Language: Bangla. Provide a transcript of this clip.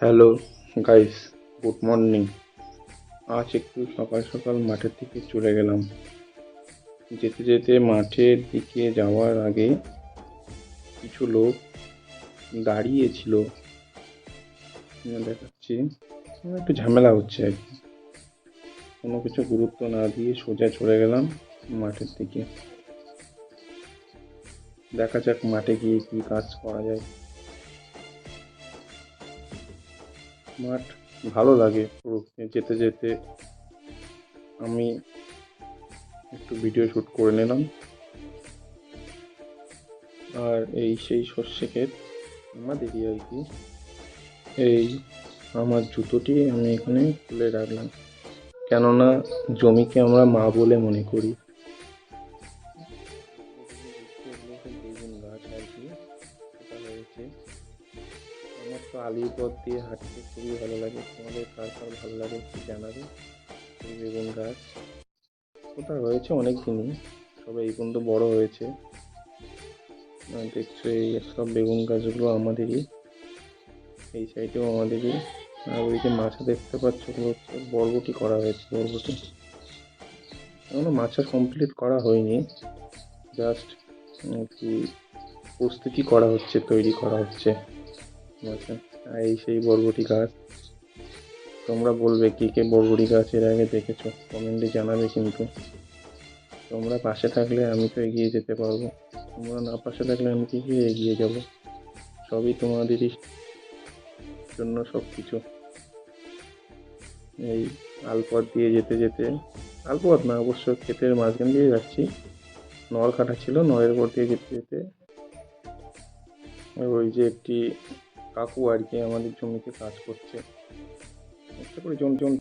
হ্যালো গাইস গুড মর্নিং আজ একটু সকাল সকাল মাঠের দিকে চলে গেলাম। যেতে যেতে মাঠের দিকে যাওয়ার আগে কিছু লোক দাঁড়িয়েছিল। দেখাচ্ছি একটু ঝামেলা হচ্ছে আর কি। কোনো কিছু গুরুত্ব না দিয়ে সোজা চলে গেলাম মাঠের দিকে। দেখা যাক মাঠে গিয়ে কী কাজ করা যায়। মাঠ ভালো লাগে। যেতে যেতে আমি একটু ভিডিও শ্যুট করে নিলাম। আর এই সেই সর্ষে ক্ষেত আমাদেরই আর কি। এই আমার জুতোটি আমি এখানে খুলে রাখলাম। কেননা জমিকে আমরা মা বলে মনে করি। তো আলির পথ দিয়ে হাঁটতে খুবই ভালো লাগে। তোমাদের কার কার ভালো লাগে একটু জানাবে। এই বেগুন গাছ। ওটা রয়েছে অনেক দিনই সবে এই পর্যন্ত বড় হয়েছে। দেখছ এই সব বেগুন গাছগুলো আমাদেরই। এই সাইডেও আমাদেরই। আর ওই যে মাছা দেখতে পাচ্ছ, ওগুলো হচ্ছে বরবটি করা হয়েছে, বরবটি। এখনও মাছা কমপ্লিট করা হয়নি। জাস্ট কি প্রস্তুতি করা হচ্ছে, তৈরি করা হচ্ছে। এই সেই বরবটি গাছ। তোমরা বলবে কে কে বরবটি গাছ এর আগে দেখেছ কমেন্টে জানাবে কিন্তু। তোমরা পাশে থাকলে আমি তো এগিয়ে যেতে পারব। তোমরা না পাশে থাকলে আমি কি করে এগিয়ে যাব? সবই তোমাদেরই জন্য সব কিছু এই আলপথ দিয়ে যেতে যেতে, আলপথ না, অবশ্য ক্ষেতের মাঝখান দিয়ে যাচ্ছি। নর কাটা ছিল নরের পর দিয়ে যেতে যেতে। ওই যে একটি কাকু আর কি আমাদের জমিতে কাজ করছে। করে জন জন